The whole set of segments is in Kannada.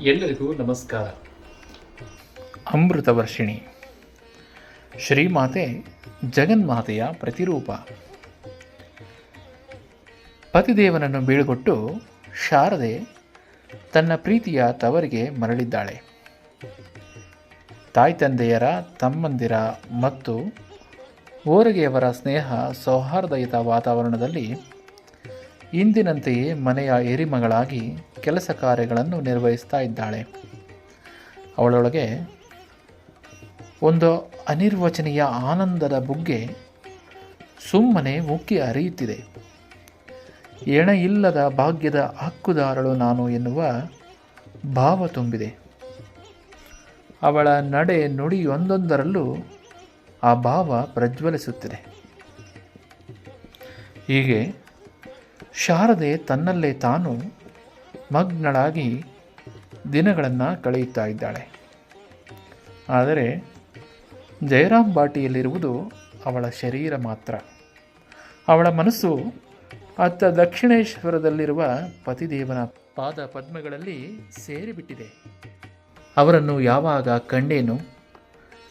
ಎಲ್ಲರಿಗೂ ನಮಸ್ಕಾರ. ಅಮೃತವರ್ಷಿಣಿ. ಶ್ರೀಮಾತೆ ಜಗನ್ಮಾತೆಯ ಪ್ರತಿರೂಪ. ಪತಿದೇವನನ್ನು ಬೀಳ್ಗೊಟ್ಟು ಶಾರದೆ ತನ್ನ ಪ್ರೀತಿಯ ತವರಿಗೆ ಮರಳಿದ್ದಾಳೆ. ತಾಯಿ ತಂದೆಯರ ತಮ್ಮಂದಿರ ಮತ್ತು ಓರಗೆಯವರ ಸ್ನೇಹ ಸೌಹಾರ್ದಯುತ ವಾತಾವರಣದಲ್ಲಿ ಇಂದಿನಂತೆಯೇ ಮನೆಯ ಎರಿಮಗಳಾಗಿ ಕೆಲಸ ಕಾರ್ಯಗಳನ್ನು ನಿರ್ವಹಿಸ್ತಾ ಇದ್ದಾಳೆ. ಅವಳೊಳಗೆ ಒಂದು ಅನಿರ್ವಚನೀಯ ಆನಂದದ ಬುಗ್ಗೆ ಸುಮ್ಮನೆ ಉಕ್ಕಿ ಹರಿಯುತ್ತಿದೆ. ಎಣ ಇಲ್ಲದ ಭಾಗ್ಯದ ಹಕ್ಕುದಾರಳು ನಾನು ಎನ್ನುವ ಭಾವ ತುಂಬಿದೆ. ಅವಳ ನಡೆ ನುಡಿಯೊಂದೊಂದರಲ್ಲೂ ಆ ಭಾವ ಪ್ರಜ್ವಲಿಸುತ್ತಿದೆ. ಹೀಗೆ ಶಾರದೆ ತನ್ನಲ್ಲೇ ತಾನು ಮಗ್ನಳಾಗಿ ದಿನಗಳನ್ನು ಕಳೆಯುತ್ತಾ ಇದ್ದಾಳೆ. ಆದರೆ ಜಯರಾಮ್ ಬಾಟಿಯಲ್ಲಿರುವುದು ಅವಳ ಶರೀರ ಮಾತ್ರ. ಅವಳ ಮನಸ್ಸು ಅತ್ತ ದಕ್ಷಿಣೇಶ್ವರದಲ್ಲಿರುವ ಪತಿದೇವನ ಪಾದ ಪದ್ಮಗಳಲ್ಲಿ ಸೇರಿಬಿಟ್ಟಿದೆ. ಅವರನ್ನು ಯಾವಾಗ ಕಂಡೇನು?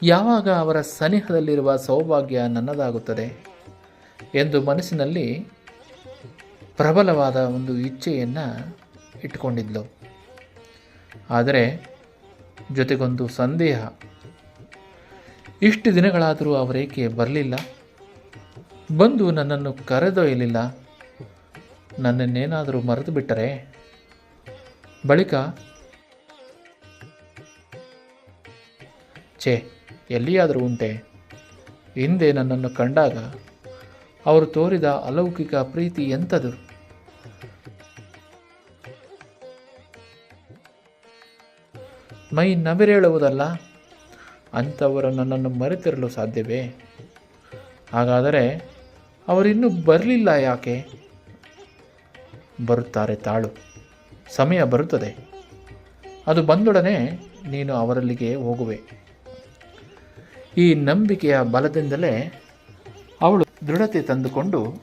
ಯಾವಾಗ ಅವರ ಸನಿಹದಲ್ಲಿರುವ ಸೌಭಾಗ್ಯ ನನ್ನದಾಗುತ್ತದೆ? ಎಂದು ಮನಸ್ಸಿನಲ್ಲಿ ಪ್ರಬಲವಾದ ಒಂದು ಇಚ್ಛೆಯನ್ನು ಇಟ್ಕೊಂಡಿದ್ಲು ಆದರೆ ಜೊತೆಗೊಂದು ಸಂದೇಹ. ಇಷ್ಟು ದಿನಗಳಾದರೂ ಅವರೇಕೆ ಬರಲಿಲ್ಲ. ಬಂದು ನನ್ನನ್ನು ಕರೆದೊಯ್ಯಲಿಲ್ಲ. ನನ್ನನ್ನೇನಾದರೂ ಮರೆತು ಬಿಟ್ಟರೆ? ಬಳಿಕ, ಛೇ, ಎಲ್ಲಿಯಾದರೂ ಉಂಟೆ? ಹಿಂದೆ ನನ್ನನ್ನು ಕಂಡಾಗ ಅವರು ತೋರಿದ ಅಲೌಕಿಕ ಪ್ರೀತಿ ಎಂಥದು? ಮೈ ನವಿರೇಳುವುದಲ್ಲ, ಅಂಥವರು ನನ್ನನ್ನು ಮರೆತಿರಲು ಸಾಧ್ಯವೇ? ಹಾಗಾದರೆ ಅವರಿನ್ನೂ ಬರಲಿಲ್ಲ ಯಾಕೆ? ಬರುತ್ತಾರೆ ತಾಳು. ಸಮಯ ಬರುತ್ತದೆ. ಅದು ಬಂದೊಡನೆ ನೀನು ಅವರಲ್ಲಿಗೆ ಹೋಗುವೆ. ಈ ನಂಬಿಕೆಯ ಬಲದಿಂದಲೇ ಅವಳು ದೃಢತೆ ತಂದುಕೊಂಡು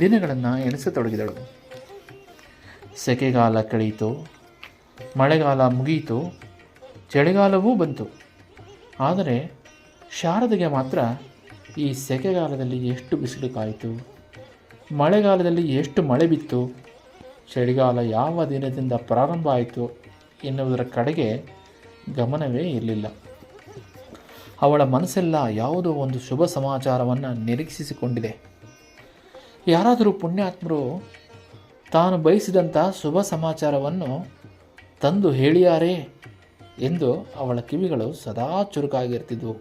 ದಿನಗಳನ್ನು ಎಣಿಸತೊಡಗಿದಳು. ಸೆಕೆಗಾಲ ಕಳೆಯಿತು, ಮಳೆಗಾಲ ಮುಗಿಯಿತು ಚಳಿಗಾಲವೂ ಬಂತು. ಆದರೆ ಶಾರದೆಗೆ ಮಾತ್ರ ಈ ಸೆಕೆಗಾಲದಲ್ಲಿ ಎಷ್ಟು ಬಿಸಿಲು ಕಾಯಿತು, ಮಳೆಗಾಲದಲ್ಲಿ ಎಷ್ಟು ಮಳೆ ಬಿತ್ತು, ಚಳಿಗಾಲ ಯಾವ ದಿನದಿಂದ ಪ್ರಾರಂಭ ಆಯಿತು ಎನ್ನುವುದರ ಕಡೆಗೆ ಗಮನವೇ ಇರಲಿಲ್ಲ. ಅವಳ ಮನಸ್ಸೆಲ್ಲ ಯಾವುದೋ ಒಂದು ಶುಭ ಸಮಾಚಾರವನ್ನು ನಿರೀಕ್ಷಿಸಿಕೊಂಡಿದೆ. ಯಾರಾದರೂ ಪುಣ್ಯಾತ್ಮರು ತಾನು ಬಯಸಿದಂಥ ಶುಭ ಸಮಾಚಾರವನ್ನು ತಂದು ಹೇಳಿಯಾರೇ ಎಂದು ಅವಳ ಕಿವಿಗಳು ಸದಾ ಚುರುಕಾಗಿರ್ತಿದ್ವು.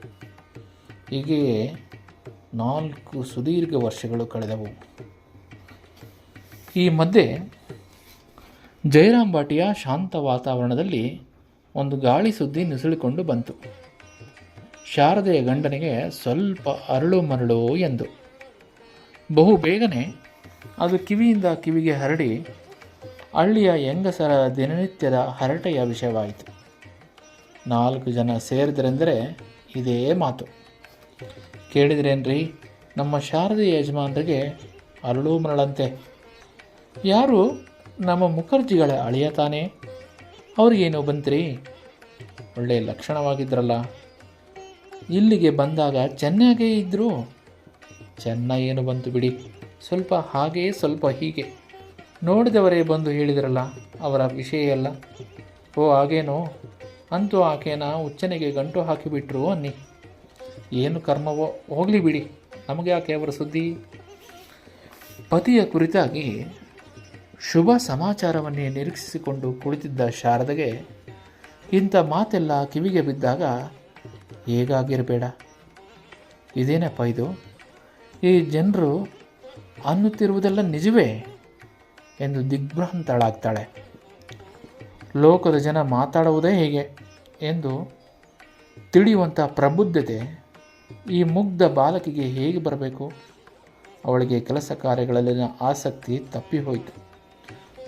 ಹೀಗೆಯೇ ನಾಲ್ಕು ಸುದೀರ್ಘ ವರ್ಷಗಳು ಕಳೆದವು. ಈ ಮಧ್ಯೆ ಜಯರಾಮ್ ಭಾಟಿಯ ಶಾಂತ ವಾತಾವರಣದಲ್ಲಿ ಒಂದು ಗಾಳಿ ಸುದ್ದಿ ನುಸುಳಿಕೊಂಡು ಬಂತು. ಶಾರದೆಯ ಗಂಡನಿಗೆ ಸ್ವಲ್ಪ ಅರಳು ಮರಳು ಎಂದು. ಬಹು ಬೇಗನೆ ಅದು ಕಿವಿಯಿಂದ ಕಿವಿಗೆ ಹರಡಿ ಹಳ್ಳಿಯ ಹೆಂಗಸರ ದಿನನಿತ್ಯದ ಹರಟೆಯ ವಿಷಯವಾಯಿತು. ನಾಲ್ಕು ಜನ ಸೇರಿದ್ರೆಂದರೆ ಇದೇ ಮಾತು. ಕೇಳಿದ್ರೇನ್ರಿ? ನಮ್ಮ ಶಾರದೆ ಯಜಮಾನರಿಗೆ ಅರಳು ಮರಳಂತೆ. ಯಾರು? ನಮ್ಮ ಮುಖರ್ಜಿಗಳ ಅಳಿಯ ತಾನೇ. ಅವ್ರಿಗೇನು ಬಂತ್ರಿ? ಒಳ್ಳೆಯ ಲಕ್ಷಣವಾಗಿದ್ರಲ್ಲ. ಇಲ್ಲಿಗೆ ಬಂದಾಗ ಚೆನ್ನಾಗೇ ಇದ್ದರು ಚೆನ್ನ ಏನು ಬಂತು ಬಿಡಿ. ಸ್ವಲ್ಪ ಹಾಗೇ, ಸ್ವಲ್ಪ ಹೀಗೆ. ನೋಡಿದವರೇ ಬಂದು ಹೇಳಿದ್ರಲ್ಲ, ಅವರ ವಿಷಯ ಎಲ್ಲ. ಓ, ಹಾಗೇನೋ? ಅಂತೂ ಆಕೆನ ಉಚ್ಚನೆಗೆ ಗಂಟು ಹಾಕಿಬಿಟ್ರು ಅನ್ನಿ. ಏನು ಕರ್ಮವೋ? ಹೋಗಲಿ ಬಿಡಿ. ನಮಗೆ ಯಾಕೆ ಅವರ ಸುದ್ದಿ. ಪತಿಯ ಕುರಿತಾಗಿ ಶುಭ ಸಮಾಚಾರವನ್ನೇ ನಿರೀಕ್ಷಿಸಿಕೊಂಡು ಕುಳಿತಿದ್ದ ಶಾರದೆಗೆ ಇಂಥ ಮಾತೆಲ್ಲ ಕಿವಿಗೆ ಬಿದ್ದಾಗ ಹೇಗಾಗಿರಬೇಡ? ಇದೇನಪ್ಪ ಇದು? ಈ ಜನರು ಅನ್ನುತ್ತಿರುವುದೆಲ್ಲ ನಿಜವೇ? ಎಂದು ದಿಗ್ಭ್ರಾಂತಳಾಗ್ತಾಳೆ. ಲೋಕದ ಜನ ಮಾತಾಡುವುದೇ ಹೇಗೆ. ಎಂದು ತಿಳಿಯುವಂಥ ಪ್ರಬುದ್ಧತೆ ಈ ಮುಗ್ಧ ಬಾಲಕಿಗೆ ಹೇಗೆ ಬರಬೇಕು? ಅವಳಿಗೆ ಕೆಲಸ ಕಾರ್ಯಗಳಲ್ಲಿನ ಆಸಕ್ತಿ ತಪ್ಪಿ ಹೋಯಿತು.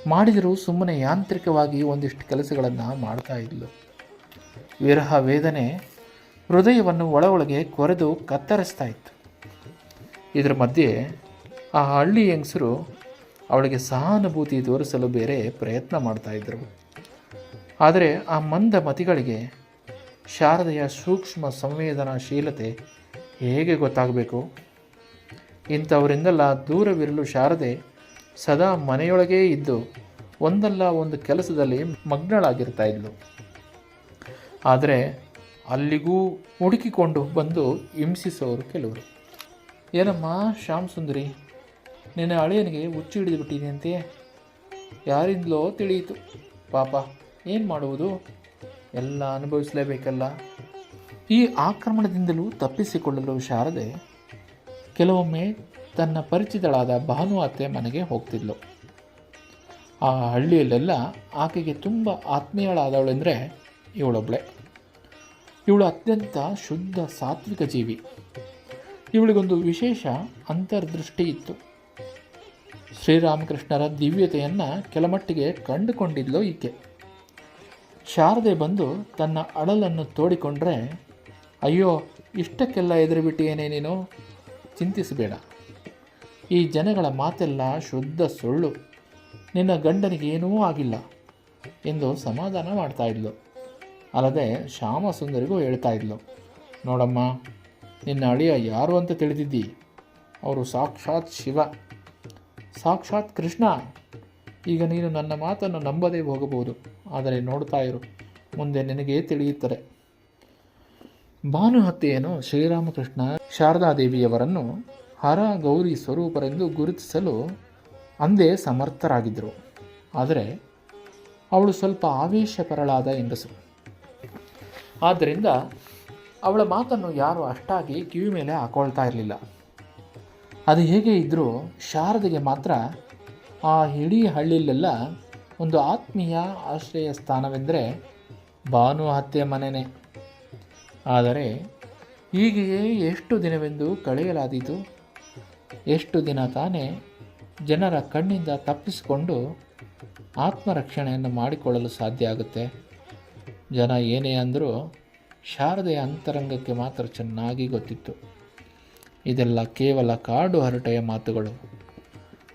ಮಾಡಿದರೂ ಸುಮ್ಮನೆ ಯಾಂತ್ರಿಕವಾಗಿ ಒಂದಿಷ್ಟು ಕೆಲಸಗಳನ್ನು ಮಾಡ್ತಾ ಇದ್ಲು. ವಿರಹ ವೇದನೆ ಹೃದಯವನ್ನು ಒಳ ಒಳಗೆ ಕೊರೆದು ಕತ್ತರಿಸ್ತಾ ಇತ್ತು. ಇದರ ಮಧ್ಯೆ ಆ ಹಳ್ಳಿ ಹೆಂಗಸರು ಅವಳಿಗೆ ಸಹಾನುಭೂತಿ ತೋರಿಸಲು ಬೇರೆ ಪ್ರಯತ್ನ ಮಾಡ್ತಾ ಇದ್ದರು ಆದರೆ ಆ ಮಂದ ಮತಿಗಳಿಗೆ ಶಾರದೆಯ ಸೂಕ್ಷ್ಮ ಸಂವೇದನಾಶೀಲತೆ ಹೇಗೆ ಗೊತ್ತಾಗಬೇಕು? ಇಂಥವರಿಂದೆಲ್ಲ ದೂರವಿರಲು ಶಾರದೆ ಸದಾ ಮನೆಯೊಳಗೇ ಇದ್ದು ಒಂದಲ್ಲ ಒಂದು ಕೆಲಸದಲ್ಲಿ ಮಗ್ನಳಾಗಿರ್ತಾ ಇದ್ಲು. ಆದರೆ ಅಲ್ಲಿಗೂ ಹುಡುಕಿಕೊಂಡು ಬಂದು ಹಿಂಸಿಸೋರು ಕೆಲವರು. ಏನಮ್ಮ ಶ್ಯಾಮ್ ಸುಂದರಿ, ನಿನ್ನ ಅಳಿಯನಿಗೆ ಹುಚ್ಚು ಹಿಡಿದು ಬಿಟ್ಟಿದೆಯಂತೆ? ಯಾರಿಂದಲೋ ತಿಳಿಯಿತು. ಪಾಪ ಏನು ಮಾಡುವುದು? ಎಲ್ಲ ಅನುಭವಿಸಲೇಬೇಕಲ್ಲ. ಈ ಆಕ್ರಮಣದಿಂದಲೂ ತಪ್ಪಿಸಿಕೊಳ್ಳಲು ಶಾರದೆ ಕೆಲವೊಮ್ಮೆ ತನ್ನ ಪರಿಚಿತಳಾದ ಭಾನು ಅತ್ತೆ ಮನೆಗೆ ಹೋಗ್ತಿದ್ಲು. ಆ ಹಳ್ಳಿಯಲ್ಲೆಲ್ಲ ಆಕೆಗೆ ತುಂಬ ಆತ್ಮೀಯಳಾದವಳೆಂದರೆ ಇವಳೊಬ್ಬಳೆ ಇವಳು ಅತ್ಯಂತ ಶುದ್ಧ ಸಾತ್ವಿಕ ಜೀವಿ. ಇವಳಿಗೊಂದು ವಿಶೇಷ ಅಂತರ್ದೃಷ್ಟಿ ಇತ್ತು. ಶ್ರೀರಾಮಕೃಷ್ಣರ ದಿವ್ಯತೆಯನ್ನು ಕೆಲಮಟ್ಟಿಗೆ ಕಂಡುಕೊಂಡಿದ್ಲು ಈಕೆ. ಶಾರದೆ ಬಂದು ತನ್ನ ಅಳಲನ್ನು ತೋಡಿಕೊಂಡ್ರೆ, ಅಯ್ಯೋ, ಇಷ್ಟಕ್ಕೆಲ್ಲ ಎದುರುಬಿಟ್ಟಿಯೇನೇ ನೀನು? ಚಿಂತಿಸಬೇಡ. ಈ ಜನಗಳ ಮಾತೆಲ್ಲ ಶುದ್ಧ ಸುಳ್ಳು. ನಿನ್ನ ಗಂಡನಿಗೆ ಏನೂ ಆಗಿಲ್ಲ ಎಂದು ಸಮಾಧಾನ ಮಾಡ್ತಾ ಇದ್ಲು. ಅಲ್ಲದೆ ಶ್ಯಾಮಸುಂದರಿಗೂ ಹೇಳ್ತಾ ಇದ್ಲು, ನೋಡಮ್ಮ, ನಿನ್ನ ಅಳಿಯ ಯಾರು ಅಂತ ತಿಳಿದಿದ್ದಿ? ಅವರು ಸಾಕ್ಷಾತ್ ಶಿವ. ಸಾಕ್ಷಾತ್ ಕೃಷ್ಣ. ಈಗ ನೀನು ನನ್ನ ಮಾತನ್ನು ನಂಬದೇ ಹೋಗಬಹುದು, ಆದರೆ ನೋಡ್ತಾ ಇರು, ಮುಂದೆ ನಿನಗೆ ತಿಳಿಯುತ್ತದೆ. ಭಾನುಹತ್ಯೆಯನ್ನು ಶ್ರೀರಾಮಕೃಷ್ಣ ಶಾರದಾದೇವಿಯವರನ್ನು ಹರ ಗೌರಿ ಸ್ವರೂಪರೆಂದು ಗುರುತಿಸಲು ಅಂದೇ ಸಮರ್ಥರಾಗಿದ್ದರು. ಆದರೆ ಅವಳು ಸ್ವಲ್ಪ ಆವೇಶಪರಳಾದ ಹೆಂಗಸು. ಆದ್ದರಿಂದ ಅವಳ ಮಾತನ್ನು ಯಾರು ಅಷ್ಟಾಗಿ ಕಿವಿ ಮೇಲೆ ಹಾಕೊಳ್ತಾ ಇರಲಿಲ್ಲ. ಅದು ಹೇಗೆ ಇದ್ದರೂ ಶಾರದೆಗೆ ಮಾತ್ರ ಆ ಇಡೀ ಹಳ್ಳಿಲೆಲ್ಲ ಒಂದು ಆತ್ಮೀಯ ಆಶ್ರಯ ಸ್ಥಾನವೆಂದರೆ ಭಾನು ಹತ್ಯೆ ಆದರೆ ಹೀಗೆಯೇ ಎಷ್ಟು ದಿನವೆಂದು ಕಳೆಯಲಾದೀತು? ಎಷ್ಟು ದಿನ ತಾನೇ ಜನರ ಕಣ್ಣಿಂದ ತಪ್ಪಿಸಿಕೊಂಡು ಆತ್ಮರಕ್ಷಣೆಯನ್ನು ಮಾಡಿಕೊಳ್ಳಲು ಸಾಧ್ಯ ಆಗುತ್ತೆ. ಜನ ಏನೇ ಅಂದರೂ ಶಾರದೆಯ ಅಂತರಂಗಕ್ಕೆ ಮಾತ್ರ ಚೆನ್ನಾಗಿ ಗೊತ್ತಿತ್ತು. ಇದೆಲ್ಲ ಕೇವಲ ಕಾಡು ಹರಟೆಯ ಮಾತುಗಳು.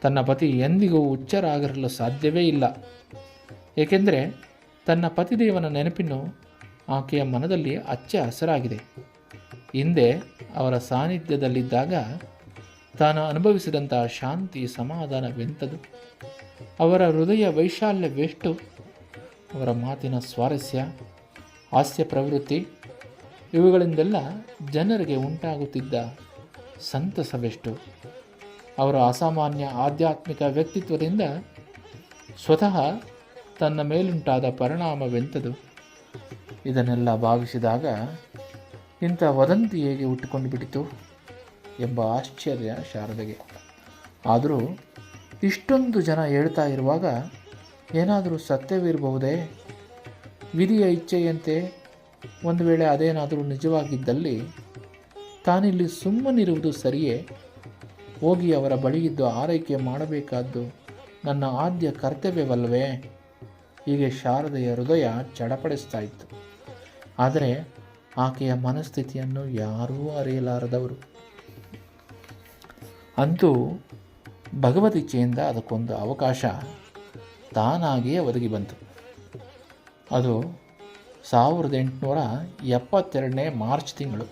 ತನ್ನ ಪತಿ ಎಂದಿಗೂ ಹುಚ್ಚರಾಗಿರಲು ಸಾಧ್ಯವೇ ಇಲ್ಲ. ಏಕೆಂದರೆ ತನ್ನ ಪತಿದೇವನ ನೆನಪಿನ ಆಕೆಯ ಮನದಲ್ಲಿ ಅಚ್ಚ ಹಸರಾಗಿದೆ ಹಿಂದೆ ಅವರ ಸಾನ್ನಿಧ್ಯದಲ್ಲಿದ್ದಾಗ ತಾನು ಅನುಭವಿಸಿದಂತಹ ಶಾಂತಿ ಸಮಾಧಾನವೆಂಥದ್ದು ಅವರ ಹೃದಯ ವೈಶಾಲ್ಯವೆಷ್ಟು? ಅವರ ಮಾತಿನ ಸ್ವಾರಸ್ಯ, ಹಾಸ್ಯ ಪ್ರವೃತ್ತಿ, ಇವುಗಳಿಂದೆಲ್ಲ ಜನರಿಗೆ ಉಂಟಾಗುತ್ತಿದ್ದ ಸಂತಸವೆಷ್ಟು? ಅವರ ಅಸಾಮಾನ್ಯ ಆಧ್ಯಾತ್ಮಿಕ ವ್ಯಕ್ತಿತ್ವದಿಂದ ಸ್ವತಃ ತನ್ನ ಮೇಲುಂಟಾದ ಪರಿಣಾಮವೆಂಥದು ಇದನ್ನೆಲ್ಲ ಭಾವಿಸಿದಾಗ ಇಂಥ ವದಂತಿ ಹೇಗೆ ಹುಟ್ಟಿಕೊಂಡು ಬಿಟ್ಟಿತು ಎಂಬ ಆಶ್ಚರ್ಯ ಶಾರದೆಗೆ. ಆದರೂ ಇಷ್ಟೊಂದು ಜನ ಹೇಳ್ತಾ ಇರುವಾಗ ಏನಾದರೂ ಸತ್ಯವಿರಬಹುದೇ? ವಿಧಿಯ ಇಚ್ಛೆಯಂತೆ ಒಂದು ವೇಳೆ ಅದೇನಾದರೂ ನಿಜವಾಗಿದ್ದಲ್ಲಿ ತಾನಿಲ್ಲಿ ಸುಮ್ಮನಿರುವುದು ಸರಿಯೇ? ಹೋಗಿ ಅವರ ಬಳಿಯಿದ್ದು ಆರೈಕೆ ಮಾಡಬೇಕಾದ್ದು ನನ್ನ ಆದ್ಯ ಕರ್ತವ್ಯವಲ್ಲವೇ? ಹೀಗೆ ಶಾರದೆಯ ಹೃದಯ ಚಡಪಡಿಸ್ತಾ ಇತ್ತು ಆದರೆ ಆಕೆಯ ಮನಸ್ಥಿತಿಯನ್ನು ಯಾರೂ ಅರಿಯಲಾರದವರು. ಅಂತೂ ಭಗವದಿಚ್ಛೆಯಿಂದ ಅದಕ್ಕೊಂದು ಅವಕಾಶ ತಾನಾಗಿಯೇ ಒದಗಿ ಬಂತು. ಅದು ಸಾವಿರದ ಎಂಟುನೂರ ಎಪ್ಪತ್ತೆರಡನೇ ಮಾರ್ಚ್ ತಿಂಗಳು.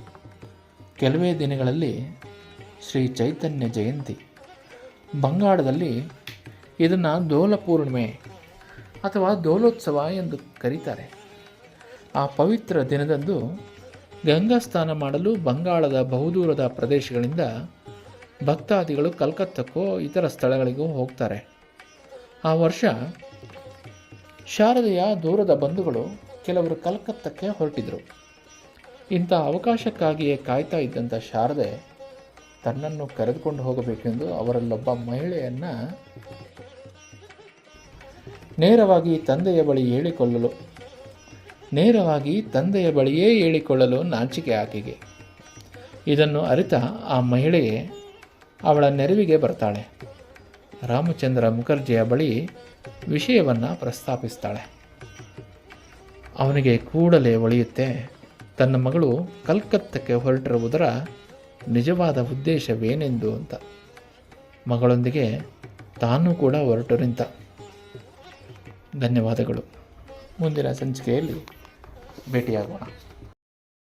ಕೆಲವೇ ದಿನಗಳಲ್ಲಿ ಶ್ರೀ ಚೈತನ್ಯ ಜಯಂತಿ. ಬಂಗಾಳದಲ್ಲಿ ಇದನ್ನು ದೋಲಪೂರ್ಣಿಮೆ ಅಥವಾ ದೋಲೋತ್ಸವ ಎಂದು ಕರೀತಾರೆ. ಆ ಪವಿತ್ರ ದಿನದಂದು ಗಂಗಾ ಸ್ನಾನ ಮಾಡಲು ಬಂಗಾಳದ ಬಹುದೂರದ ಪ್ರದೇಶಗಳಿಂದ ಭಕ್ತಾದಿಗಳು ಕಲ್ಕತ್ತಕ್ಕೋ ಇತರ ಸ್ಥಳಗಳಿಗೂ ಹೋಗ್ತಾರೆ. ಆ ವರ್ಷ ಶಾರದೆಯ ದೂರದ ಬಂಧುಗಳು ಕೆಲವರು ಕಲ್ಕತ್ತಕ್ಕೆ ಹೊರಟಿದ್ರು. ಇಂಥ ಅವಕಾಶಕ್ಕಾಗಿಯೇ ಕಾಯ್ತಾ ಇದ್ದಂಥ ಶಾರದೆ ತನ್ನನ್ನು ಕರೆದುಕೊಂಡು ಹೋಗಬೇಕೆಂದು ಅವರಲ್ಲೊಬ್ಬ ಮಹಿಳೆಯನ್ನು ನೇರವಾಗಿ ತಂದೆಯ ಬಳಿ ಹೇಳಿಕೊಳ್ಳಲು, ನೇರವಾಗಿ ತಂದೆಯ ಬಳಿಯೇ ಹೇಳಿಕೊಳ್ಳಲು ನಾಚಿಕೆ ಆಕೆಗೆ. ಇದನ್ನು ಅರಿತ ಆ ಮಹಿಳೆಯೇ ಅವಳ ನೆರವಿಗೆ ಬರ್ತಾಳೆ. ರಾಮಚಂದ್ರ ಮುಖರ್ಜಿಯ ಬಳಿ ವಿಷಯವನ್ನು ಪ್ರಸ್ತಾಪಿಸ್ತಾಳೆ. ಅವನಿಗೆ ಕೂಡಲೇ ಒಳೆಯುತ್ತೆ, ತನ್ನ ಮಗಳು ಕಲ್ಕತ್ತಕ್ಕೆ ಹೊರಟಿರುವುದರ ನಿಜವಾದ ಉದ್ದೇಶವೇನೆಂದು ಅಂತ. ಮಗಳೊಂದಿಗೆ ತಾನೂ ಕೂಡ ಹೊರಟು ನಿಂತ. ಧನ್ಯವಾದಗಳು. ಮುಂದಿನ ಸಂಚಿಕೆಯಲ್ಲಿ ಭೇಟಿಯಾಗೋಣ.